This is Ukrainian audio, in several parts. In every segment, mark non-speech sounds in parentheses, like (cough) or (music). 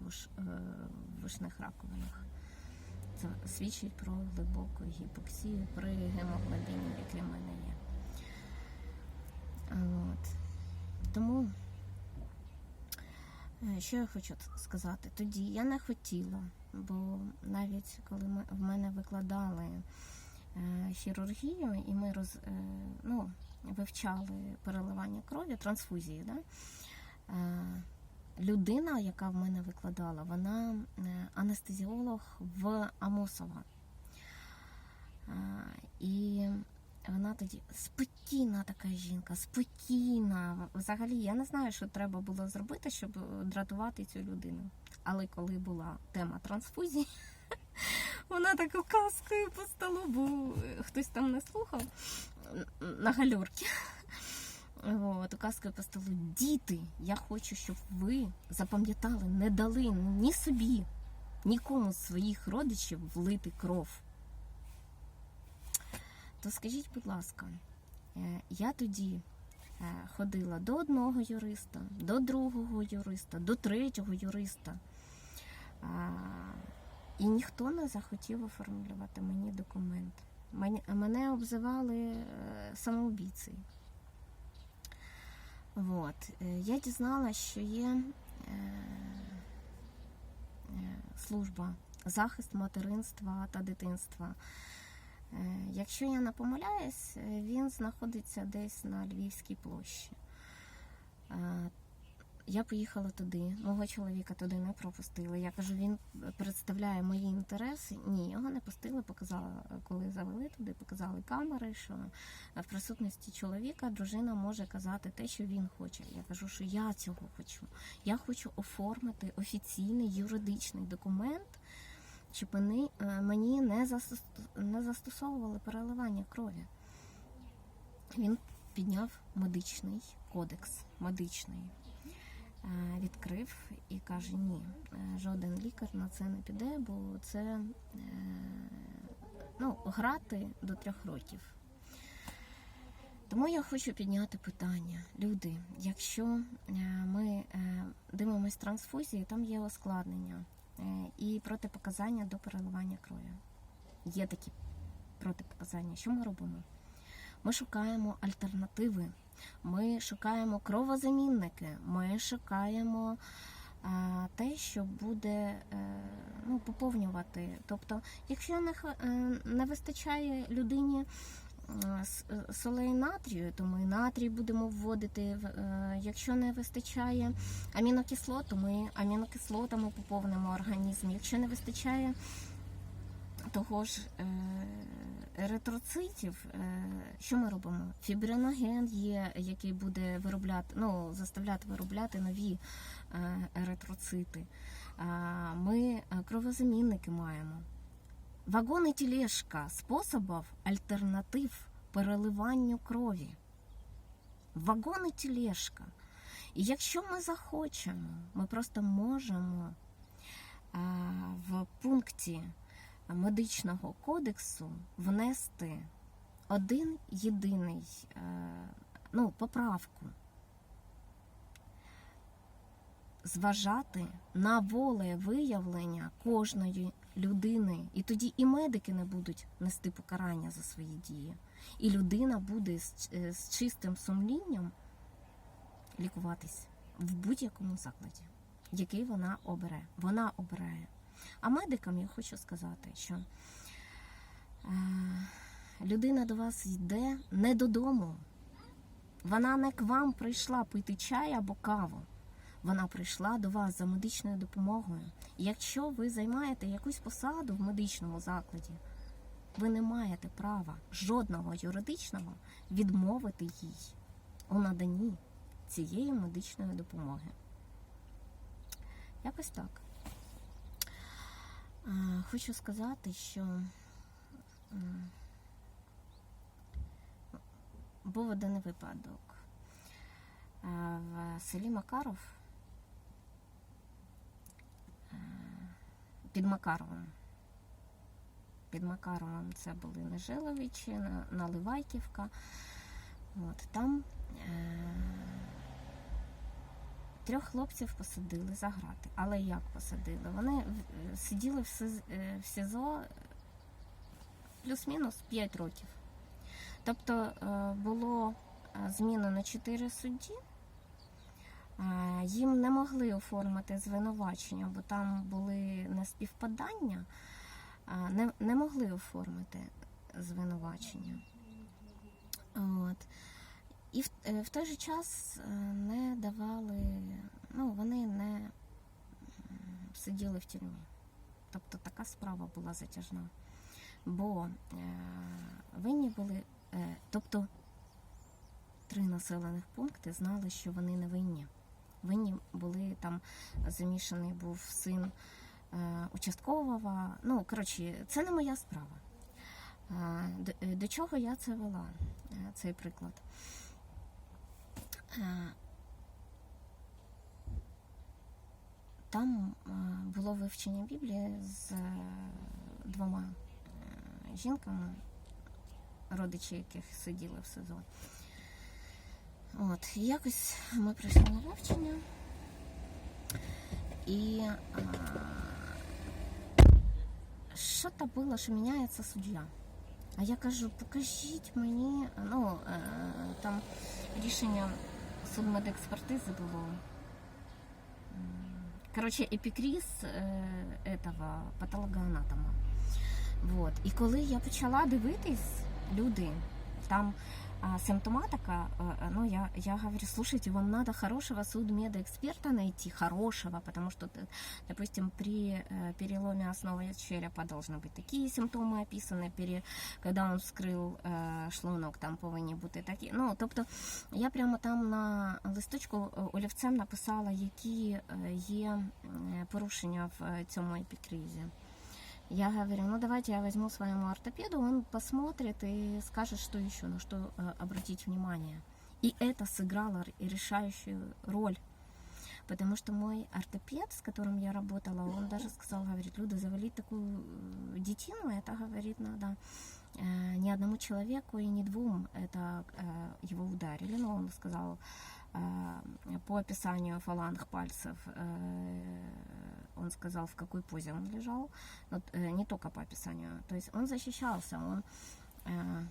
виш- е, вишних раковинах. Це свідчить про глибоку гіпоксію при гемоглобіні, який в мене є. От. Тому, е, що я хочу сказати? Тоді я не хотіла, бо навіть коли ми, в мене викладали е, хірургію, і ми роз, е, ну, вивчали переливання крові, трансфузії, да? е, людина, яка в мене викладала, вона е, анестезіолог в Амосова. Е, І вона тоді спокійна така жінка, спокійна. Взагалі, я не знаю, що треба було зробити, щоб дратувати цю людину. Але коли була тема трансфузії, (laughs) вона так указкою по столу, бо хтось там не слухав на гальорці. От, указкою по столу. Діти, я хочу, щоб ви запам'ятали, не дали ні собі, нікому з своїх родичів влити кров. То скажіть, будь ласка, е, я тоді е, ходила до одного юриста, до другого юриста, до третього юриста. І ніхто не захотів оформлювати мені документ. Мене обзивали е, самоубійцею. От. Е, Я дізналася, що є е, е, служба захист материнства та дитинства. Е, Якщо я не помиляюсь, він знаходиться десь на Львівській площі. Я поїхала туди, мого чоловіка туди не пропустили. Я кажу, він представляє мої інтереси. Ні, його не пустили, показала, коли завели туди, показали камери, що в присутності чоловіка дружина може казати те, що він хоче. Я кажу, що я цього хочу. Я хочу оформити офіційний юридичний документ, щоб мені, е, мені не застосовували переливання крові. Він підняв медичний кодекс, медичний. Відкрив і каже: ні, е, жоден лікар на це не піде, бо це е, ну, грати до трьох років. Тому я хочу підняти питання. Люди, якщо е, ми дивимося трансфузії, там є ускладнення і протипоказання до переливання крові. Є такі протипоказання. Що ми робимо? Ми шукаємо альтернативи. Ми шукаємо кровозамінники, ми шукаємо а, те, що буде е, ну, поповнювати. Тобто, якщо не, е, не вистачає людині е, е, солей натрію, то ми натрій будемо вводити. е, Якщо не вистачає амінокислот, то ми амінокислотами поповнимо організм. Якщо не вистачає того ж еритроцитів, е, що ми робимо? Фібриноген є, який буде виробляти, ну, заставляти виробляти нові е, еритроцити. Ми е, кровозамінники маємо. Вагон і тележка способів альтернатив переливанню крові. Вагон і тележка. І якщо ми захочемо, ми просто можемо в пункті медичного кодексу внести один єдиний е, ну, поправку. Зважати на волевиявлення кожної людини. І тоді і медики не будуть нести покарання за свої дії. І людина буде з, е, з чистим сумлінням лікуватись в будь-якому закладі, який вона обере. Вона обирає. А медикам я хочу сказати, що е, людина до вас йде не додому. Вона не к вам прийшла пити чай або каву. Вона прийшла до вас за медичною допомогою. Якщо ви займаєте якусь посаду в медичному закладі, ви не маєте права жодного юридичного відмовити їй у наданні цієї медичної допомоги. Якось так. Хочу сказати, що був один випадок. В селі Макаров під Макаровом. Під Макаровом це були Нежиловичі, Наливайківка. От, там е, Трьох хлопців посадили за грати. Але як посадили? Вони сиділи в е, СІЗО плюс-мінус 5 років. Тобто е, було е, змінено 4 судді. Е, Їм не могли оформити звинувачення, бо там були неспівпадання, е, не, не могли оформити звинувачення. От. І в, е, в той же час е, не давали, ну, вони не сиділи в тюрмі. Тобто така справа була затяжна. Бо е, винні були, е, тобто три населених пункти знали, що вони не винні. Винні були там замішаний був син е, участкового. Ну, коротше, це не моя справа. Е, до, до чого я це вела, цей приклад? Е, Там е, було вивчення Біблії з е, двома е, жінками, родичі яких сиділи в СИЗО. От, і якось ми прийшли на вивчення. І а, що-то було, що міняється суддя. А я кажу, покажіть мені, ну, е, там рішення Судмедекспертизи було. М, Короче, епікріз е, этого патологоанатома. Вот. І коли я почала дивитись, люди, там симптоматика, э, э, ну, я, я говорю, слушайте, вам надо хорошего судмедэксперта найти, хорошего, потому что, т- допустим, при э, переломе основы черепа должны быть такие симптомы описаны, пере, когда он вскрыл э, шлунок, там повинні бути такі. Ну, тобто, я прямо там на листочку е, олівцем написала, які е, є м, порушення в е, цьому епікризі. Я говорю, ну давайте я возьму своему ортопеду, он посмотрит и скажет, что еще, на что э, обратить внимание. И это сыграло р- решающую роль. Потому что мой ортопед, с которым я работала, он даже сказал, говорит, Люда, завалить такую э, детину, это, говорит, надо э, не одному человеку и не двум. Это э, его ударили, но он сказал, э, по описанию фаланг пальцев, э, он сказал, в какой позе он лежал, э, не только по описанию. То есть он защищался, он э,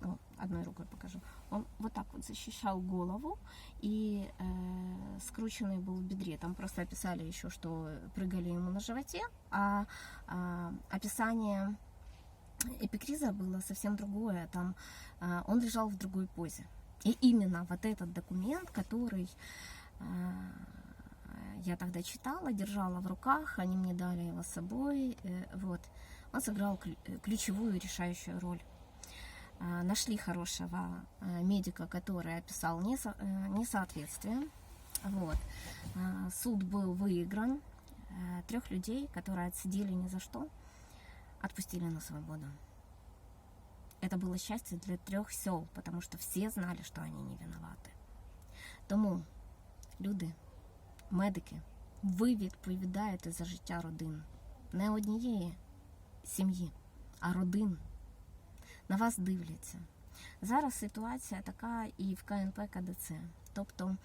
ну, одной рукой покажу. Он вот так вот защищал голову и э, скрученный был в бедре. Там просто описали еще, что прыгали ему на животе, а, а, описание эпикриза было совсем другое. Там а, он лежал в другой позе. И именно вот этот документ, который а, я тогда читала, держала в руках, они мне дали его с собой, э, вот, он сыграл э, ключевую решающую роль. А, Нашли хорошего медика, который описал несо- э, несоответствие. Вот. Суд был выигран. Трех людей, которые отсидели ни за что, отпустили на свободу. Это было счастье для трех сел, потому что все знали, что они не виноваты. Тому, люди, медики, ви відповідаєте за життя родин. Не однієї сім'ї, а родин. На вас дивляться. Зараз ситуація така і в КНП КДЦ. Тобто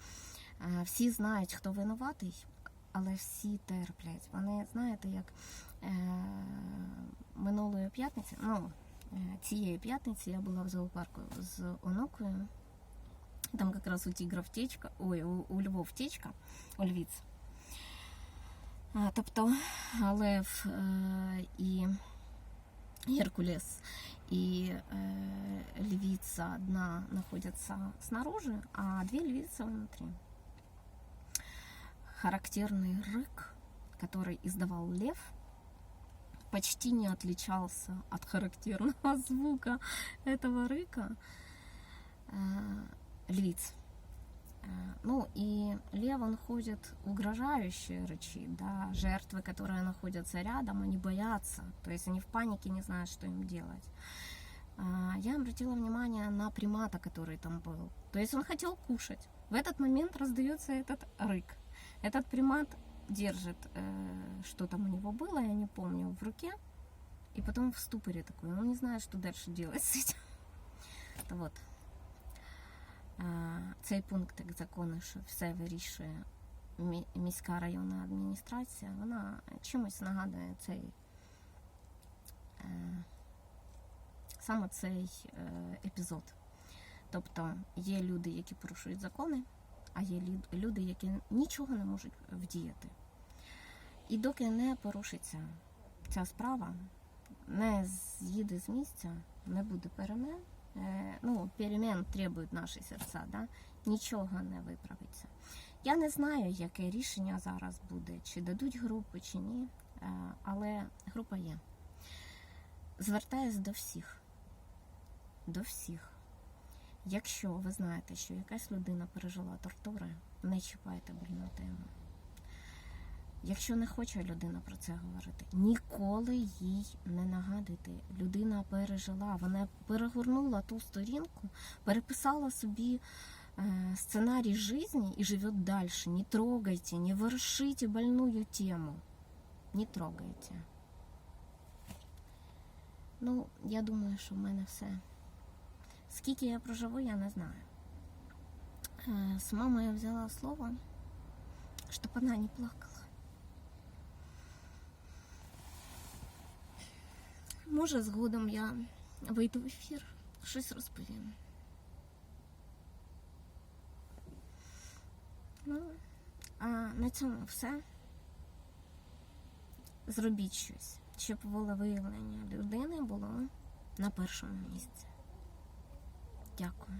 е, всі знають, хто винуватий, але всі терплять. Вони, знаєте, як е, минулої п'ятниці, ну, е, цієї п'ятниці я була в зоопарку з онукою. Там якраз у тігра втечка, ой, у, у Львов втечка, у львіць. А, Тобто Лев е, і Геркулес и э, львица одна находятся снаружи, а две львицы внутри. Характерный рык, который издавал лев, почти не отличался от характерного (laughs) звука этого рыка э, львиц. Э, Ну и лев, он ходит угрожающе рычит, да, жертвы, которые находятся рядом, они боятся, то есть они в панике не знают, что им делать. А, Я обратила внимание на примата, который там был. То есть он хотел кушать. В этот момент раздается этот рык. Этот примат держит, э, что там у него было, я не помню, в руке. И потом в ступоре такой. Он не знает, что дальше делать с этим. (laughs) Вот. А, Цей пунктик закону, що все вирішує мі- міська районна адміністрація, вона чимось нагадує цей е, саме цей е, епізод. Тобто є люди, які порушують закони, а є лю- люди, які нічого не можуть вдіяти. І доки не порушиться ця справа, не з'їде з місця, не буде перемен. Е, ну, перемен требують наші серця, да? нічого не виправиться. Я не знаю, яке рішення зараз буде, чи дадуть групи, чи ні, е, але група є. Звертаюсь до всіх. До всіх. Якщо ви знаєте, що якась людина пережила тортури, не чіпайте больну тему. Якщо не хоче людина про це говорити, ніколи їй не нагадуйте. Людина пережила, вона перегорнула ту сторінку, переписала собі э, сценарий жизни и живет дальше. Не трогайте, не ворошите больную тему. Не трогайте. Ну, я думаю, що в мене все. Скільки я проживу, я не знаю. Е, С мамой я взяла слово, щоб вона не плакала. Може, згодом я вийду в ефір, щось розповім. Ну, а на цьому все. Зробіть щось, щоб волевиявлення людини було на першому місці. Дякую.